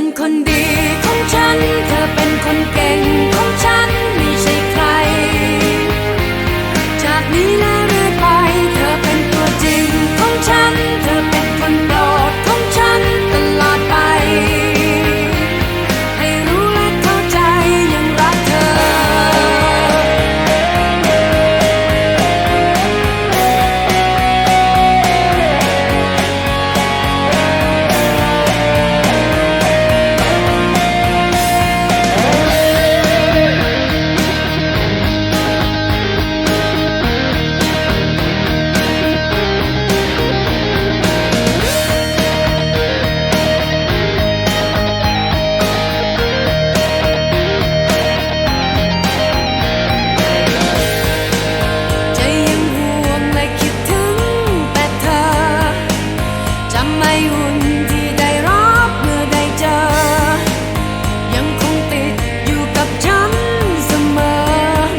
เป็นคนดีของฉัน เธอเป็นคนเก่ง